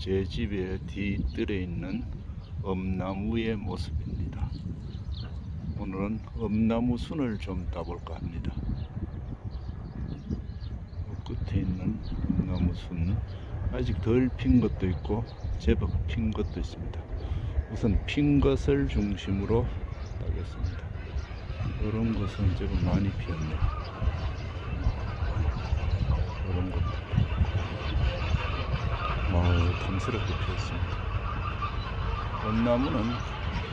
제 집의 뒤뜰에 있는 엄나무의 모습입니다. 오늘은 엄나무 순을 좀 따볼까 합니다. 그 끝에 있는 엄나무 순 아직 덜 핀 것도 있고 제법 핀 것도 있습니다. 우선 핀 것을 중심으로 따겠습니다. 이런 것은 제법 많이 피었네요. 이런 것도 아우 탐스럽게 피었습니다. 원나무는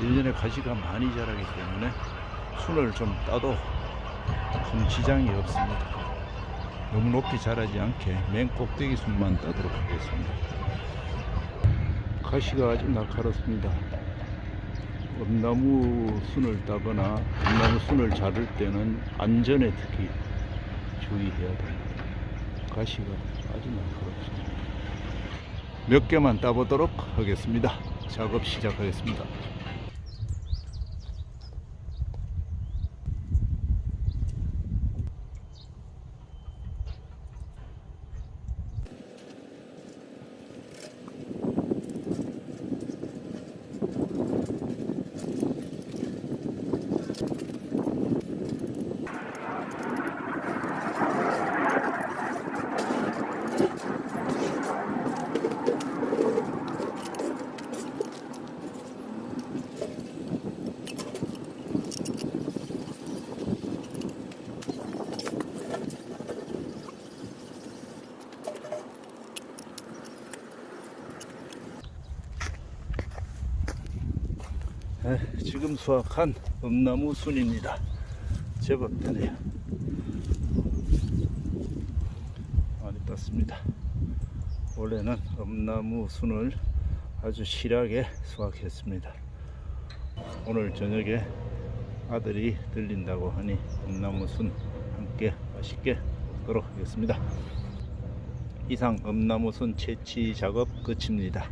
1년에 가지가 많이 자라기 때문에 순을 좀 따도 큰 지장이 없습니다. 너무 높이 자라지 않게 맨 꼭대기 순만 따도록 하겠습니다. 가시가 아주 날카롭습니다. 엄나무 순을 따거나 엄나무 순을 자를 때는 안전에 특히 주의해야 됩니다. 가시가 아주 날카롭습니다. 몇 개만 따보도록 하겠습니다. 작업 시작하겠습니다. 네, 지금 수확한 엄나무 순입니다. 제법 되네요. 많이 땄습니다. 원래는 엄나무 순을 아주 실하게 수확했습니다. 오늘 저녁에 아들이 들린다고 하니 엄나무 순 함께 맛있게 먹도록 하겠습니다. 이상 엄나무 순 채취 작업 끝입니다.